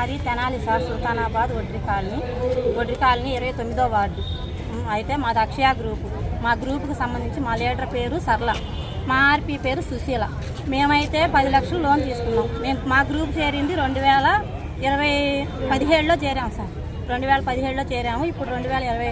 మాది తెనాలి సార్ సుల్తానాబాద్ ఒడ్రి కాలనీ. ఒడ్రి కాలనీ ఇరవై తొమ్మిదో వార్డు. అయితే మాది అక్షయ గ్రూపు. మా గ్రూపుకు సంబంధించి మా లీడర్ పేరు సరళ. మా ఆర్పి పేరు సుశీల. మేమైతే పది లక్షలు లోన్ తీసుకున్నాం. మేము మా గ్రూప్ చేరింది రెండు వేల ఇరవై పదిహేడులో చేరాము సార్. రెండు వేల పదిహేడులో చేరాము. ఇప్పుడు రెండు వేల ఇరవై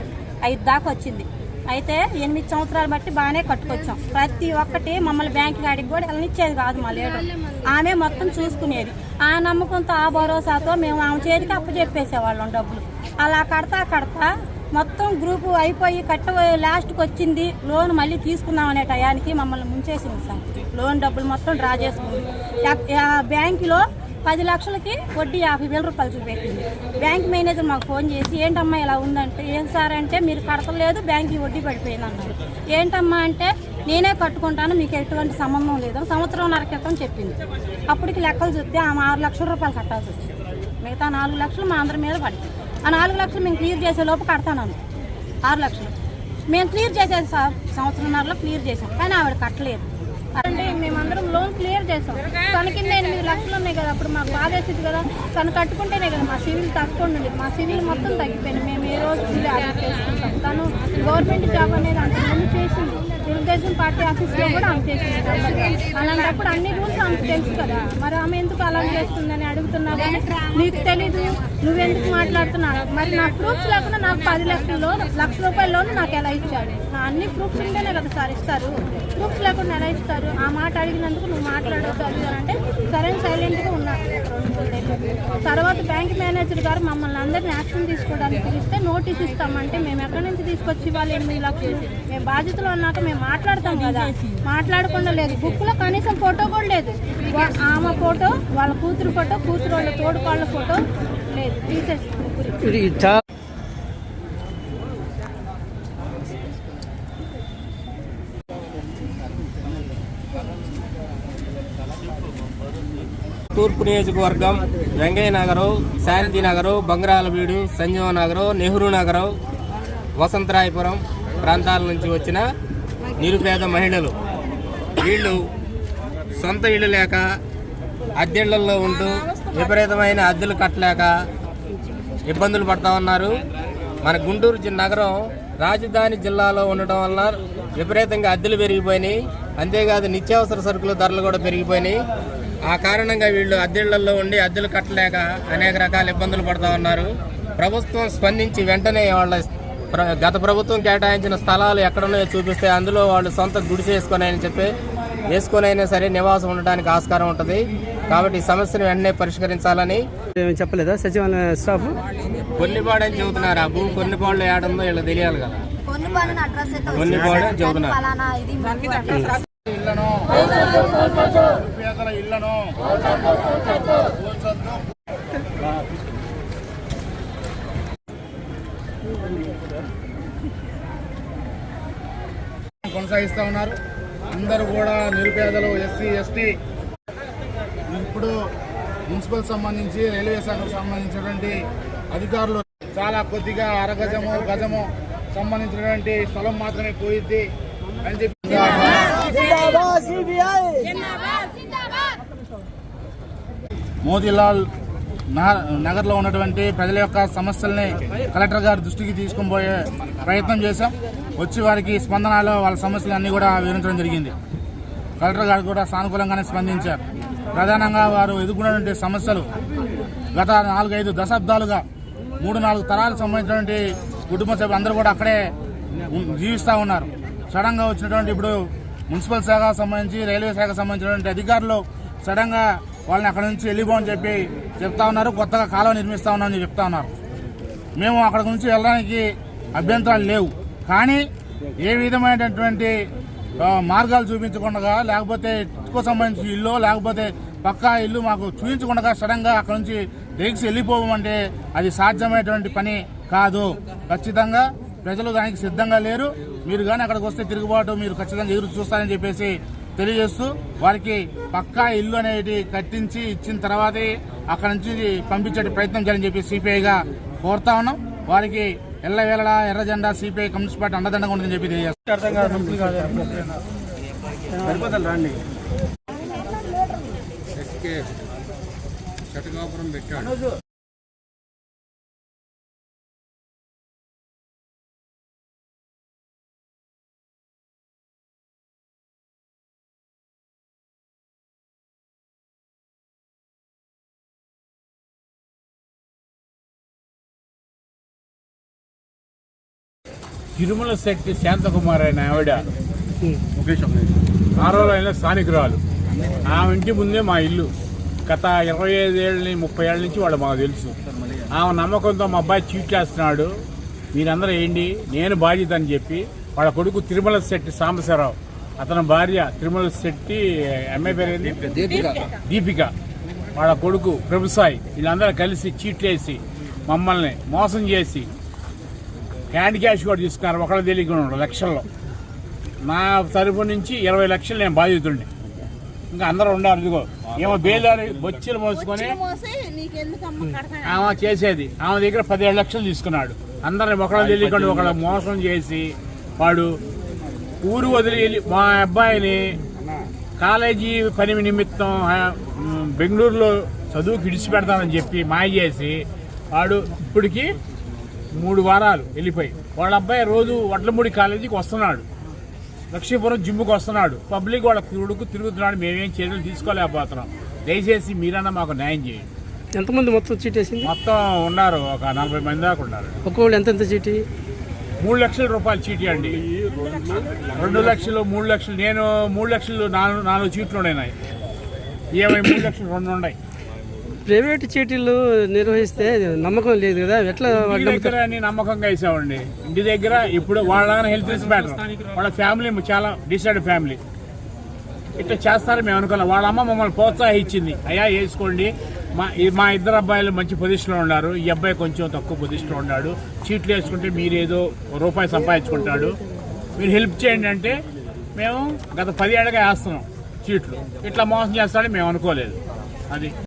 ఐదు దాకా వచ్చింది. అయితే ఎనిమిది సంవత్సరాలు బట్టి బాగానే కట్టుకొచ్చాం. ప్రతి ఒక్కటి మమ్మల్ని బ్యాంక్ కాడికి కూడా వెళ్ళనిచ్చేది కాదు మా లీడర్. ఆమె మొత్తం చూసుకునేది. ఆ నమ్మకంతో ఆ భరోసాతో మేము ఆమె చేతికి అప్పు చెప్పేసేవాళ్ళం డబ్బులు. అలా కడతా కడతా మొత్తం గ్రూపు అయిపోయి కట్ట లాస్ట్కి వచ్చింది. లోన్ మళ్ళీ తీసుకుందాం అనే టయానికి మమ్మల్ని ముంచేసింది సార్. లోన్ డబ్బులు మొత్తం డ్రా చేసుకుంది. బ్యాంకులో పది లక్షలకి వడ్డీ యాభై వేల రూపాయలు చూపెట్టింది. బ్యాంక్ మేనేజర్ మాకు ఫోన్ చేసి ఏంటమ్మా ఇలా ఉందంటే ఏం సార్ అంటే మీరు కడతలేదు బ్యాంక్కి వడ్డీ పడిపోయింది అన్నారు. ఏంటమ్మా అంటే నేనే కట్టుకుంటాను మీకు ఎటువంటి సంబంధం లేదు. సంవత్సరంన్నర క్రితం చెప్పింది. అప్పటికి లెక్కలు చూస్తే ఆమె ఆరు లక్షల రూపాయలు కట్టాల్సి వచ్చింది. మిగతా నాలుగు లక్షలు మా అందరి మీద పడింది. ఆ నాలుగు లక్షలు మేము క్లియర్ చేసే లోపు కడతాను ఆరు లక్షలు. మేము క్లియర్ చేసేది సార్ సంవత్సరంన్నరలో క్లియర్ చేసాం కానీ ఆవిడ కట్టలేదు. అంటే మేమందరం లోన్ క్లియర్ చేసాం. తన కింద ఎనిమిది లక్షలు ఉన్నాయి కదా అప్పుడు మాకు బాధేసింది కదా. తను కట్టుకుంటేనే కదా మా సివిల్ తక్కువ మా సివిల్ మొత్తం తగ్గిపోయింది. మేము ఏ రోజు చేసుకుంటాం. తను గవర్నమెంట్ జాబ్ అనేది అంత ముందు చేసింది. తెలుగుదేశం పార్టీ ఆఫీస్లో కూడా ఆమె చేసింది అలాంటప్పుడు అన్ని రూల్స్ ఆమెకు తెలుసు కదా. మరి ఆమె ఎందుకు అలా చేస్తుందని అడుగుతున్నా కానీ నీకు తెలీదు. నువ్వెందుకు మాట్లాడుతున్నావు? మరి నా ప్రూఫ్స్ లేకుండా నాకు పది లక్షల లోన్ లక్ష రూపాయల లోన్ నాకు ఎలా ఇచ్చాడు? నా అన్ని ప్రూఫ్స్ ఉంటేనే కదా సార్ ఇస్తారు. ప్రూఫ్స్ లేకుండా ఎలా ఇస్తారు? ఆ మాట అడిగినందుకు నువ్వు మాట్లాడొద్దు అది ఇది అని అంటే సరే సైలెంట్గా ఉన్నారు. తర్వాత బ్యాంక్ మేనేజర్ గారు మమ్మల్ని అందరినీ యాక్షన్ తీసుకోవడానికి పిలిస్తే నోటీస్ ఇస్తామంటే మేము ఎక్కడి నుంచి తీసుకొచ్చి ఇవ్వాలి ఎనిమిది లక్షలు? మేము బాధ్యతలు అన్నాక మేము మాట్లాడతాం కదా. మాట్లాడకుండా లేదు. బుక్లో కనీసం ఫోటో కూడా లేదు. ఆమె ఫోటో వాళ్ళ కూతురు ఫోటో కూతురు వాళ్ళ తోడు వాళ్ళ ఫోటో లేదు. తీసేసి. తూర్పు నియోజకవర్గం వెంగయ్య నగరు శాంతి నగరు బంగ్రాలవీడు సంజీవ నగరు నెహ్రూ నగరు వసంతరాయపురం ప్రాంతాల నుంచి వచ్చిన నిరుపేద మహిళలు. వీళ్ళు సొంత ఇళ్ళు లేక అద్దెళ్ళలో ఉంటూ విపరీతమైన అద్దెలు కట్టలేక ఇబ్బందులు పడతా ఉన్నారు. మన గుంటూరు నగరం రాజధాని జిల్లాలో ఉండటం వల్ల విపరీతంగా అద్దెలు పెరిగిపోయినాయి. అంతేకాదు నిత్యావసర సరుకుల ధరలు కూడా పెరిగిపోయినాయి. ఆ కారణంగా వీళ్ళు అద్దెళ్ళలో ఉండి అద్దెలు కట్టలేక అనేక రకాల ఇబ్బందులు పడతా ఉన్నారు. ప్రభుత్వం స్పందించి వెంటనే వాళ్ళ ప్ర- గత ప్రభుత్వం కేటాయించిన స్థలాలు ఎక్కడున్నాయో చూపిస్తే అందులో వాళ్ళు సొంత గుడిసె వేసుకొని అని చెప్పి వేసుకొని అయినా సరే నివాసం ఉండడానికి ఆస్కారం ఉంటుంది. కాబట్టి ఈ సమస్యను వెంటనే పరిష్కరించాలని. చెప్పలేదా? సచివాలయ స్టాఫ్? కొన్నిపాడు అని చెబుతున్నారు. ఆ భూమి కొన్నిపాడులో ఏడుందో వీళ్ళకి తెలియాలి కదా. కొన్నిపాడు అని చెబుతున్నారు. ఇళ్ళను. పేదల ఇళ్ళను. కొనసాగిస్తూ ఉన్నారు. అందరూ కూడా నిరుపేదలు ఎస్సీ ఎస్టీ. ఇప్పుడు మున్సిపల్ సంబంధించి రైల్వే శాఖకు సంబంధించినటువంటి అధికారులు చాలా కొద్దిగా అరగజము గజము సంబంధించినటువంటి స్థలం మాత్రమే పోయిద్ది అని చెప్పి మోతీలాల్ నగ- నగర్లో ఉన్నటువంటి ప్రజల యొక్క సమస్యల్ని కలెక్టర్ గారి దృష్టికి తీసుకొని పోయే ప్రయత్నం చేశాం. వచ్చి వారికి స్పందనలో వాళ్ళ సమస్యలు అన్నీ కూడా వివరించడం జరిగింది. కలెక్టర్ గారు కూడా సానుకూలంగానే స్పందించారు. ప్రధానంగా వారు ఎదుర్కొన్నటువంటి సమస్యలు గత నాలుగైదు దశాబ్దాలుగా మూడు నాలుగు తరాలకు సంబంధించినటువంటి కుటుంబ సభ్యులు అందరూ కూడా అక్కడే జీవిస్తూ ఉన్నారు. సడన్గా వచ్చినటువంటి ఇప్పుడు మున్సిపల్ శాఖ సంబంధించి రైల్వే శాఖ సంబంధించినటువంటి అధికారులు సడన్గా వాళ్ళని అక్కడ నుంచి వెళ్ళిపోని చెప్పి చెప్తా ఉన్నారు. కొత్తగా కాలువ నిర్మిస్తా ఉన్నామని చెప్తా ఉన్నారు. మేము అక్కడ నుంచి వెళ్ళడానికి అభ్యంతరాలు లేవు. కానీ ఏ విధమైనటువంటి మార్గాలు చూపించకుండా లేకపోతే ఇటుకు సంబంధించి ఇల్లు లేకపోతే పక్కా ఇల్లు మాకు చూపించకుండా సడన్గా అక్కడ నుంచి రేక్స్ వెళ్ళిపోవమంటే అది సాధ్యమైనటువంటి పని కాదు. ఖచ్చితంగా ప్రజలు దానికి సిద్ధంగా లేరు. మీరు కానీ అక్కడికి వస్తే తిరుగుబాటు మీరు ఖచ్చితంగా ఎదురు చూస్తారని చెప్పేసి తెలియజేస్తూ వారికి పక్కా ఇల్లు అనేది కట్టించి ఇచ్చిన తర్వాతే అక్కడ నుంచి పంపించే ప్రయత్నం చేయాలని చెప్పి సిపిఐగా కోరుతా ఉన్నాం. వారికి ఎల్ల వేళ ఎర్ర జెండా సిపిఐ కమ్యూనిస్ట్ పార్టీ అండదండగా ఉందని చెప్పి తెలియజేస్తాం పెట్టాడు. తిరుమల శెట్టి శాంతకుమార్ అయిన ఆవిడ. ఆరోలైన స్థానికురాలు. ఆమె ఇంటి ముందే మా ఇల్లు. గత ఇరవై ఐదేళ్ళ ముప్పై ఏళ్ళ నుంచి వాళ్ళు మాకు తెలుసు. ఆమె నమ్మకంతో మా అబ్బాయి చీట్ చేస్తున్నాడు. మీరందరూ ఏంటి? నేను బాధ్యత అని చెప్పి వాళ్ళ కొడుకు తిరుమల శెట్టి సాంబశివరావు. అతని భార్య తిరుమల శెట్టి ఎంఏ పేరు దీపిక. వాళ్ళ కొడుకు ప్రభుసాయి వీళ్ళందరూ కలిసి చీట్లేసి మమ్మల్ని మోసం చేసి హ్యాండ్ క్యాష్ కూడా తీసుకున్నారు. ఒకళ్ళు తెలియకుండా లక్షల్లో. నా తరపు నుంచి ఇరవై లక్షలు నేను బాధితుడిని. ఇంకా అందరూ ఉండాలి ఇదిగో. ఏమో బేదారి బొచ్చెలు మోసుకొని ఆమె చేసేది. ఆమె దగ్గర పదిహేడు లక్షలు తీసుకున్నాడు. అందరిని ఒకళ్ళు తెలియకుండా ఒకళ్ళు మోసం చేసి వాడు ఊరు వదిలి వెళ్ళి మా అబ్బాయిని కాలేజీ పని నిమిత్తం బెంగళూరులో చదువుకి విడిచిపెడతానని చెప్పి మాయ చేసి వాడు ఇప్పటికి మూడు వారాలు వెళ్ళిపోయి. వాళ్ళ అబ్బాయి రోజు వడ్లమూడి కాలేజీకి వస్తున్నాడు. లక్ష్మీపురం జిమ్ముకి వస్తున్నాడు. పబ్లిక్ వాళ్ళ కొడుకు తిరుగుతున్నాడు. మేమేం చర్యలు తీసుకోలేకపోతున్నాం దయచేసి మీరన్నా మాకు న్యాయం చేయండి. ఎంతమంది మొత్తం చీటీ వేసింది మొత్తం ఉన్నారు. ఒక నలభై మంది దాకా ఉన్నారు. ఒక్కొక్కళ్ళు ఎంత ఎంత చీటీ? మూడు లక్షల రూపాయలు చీటీ అండి. రెండు లక్షలు మూడు లక్షలు. నేను మూడు లక్షలు నాలుగు నాలుగు చీట్లు ఉన్నాయి. ఏమై మూడు లక్షలు రెండు ఉన్నాయి. ప్రైవేట్ చీటీలు నిర్వహిస్తే నమ్మకం లేదు కదా? ఎట్లా దగ్గర నమ్మకంగా వేసామండి ఇంటి దగ్గర ఇప్పుడు వాళ్ళ హెల్త్ ఇస్ బెటర్ వాళ్ళ ఫ్యామిలీ చాలా డిసైడ్ ఫ్యామిలీ ఇట్లా చేస్తారని మేము అనుకున్నాం వాళ్ళ అమ్మ మమ్మల్ని ప్రోత్సహించింది. అయ్యా వేసుకోండి మా మా ఇద్దరు అబ్బాయిలు మంచి పొజిషన్లో ఉన్నారు. ఈ అబ్బాయి కొంచెం తక్కువ పొజిషన్లో ఉన్నాడు. చీట్లు వేసుకుంటే మీరు ఏదో రూపాయి సంపాదించుకుంటాడు. మీరు హెల్ప్ చేయండి అంటే మేము గత పది ఏళ్ళగా వేస్తున్నాం చీట్లు. ఇట్లా మోసం చేస్తాడని మేము అనుకోలేదు. అది.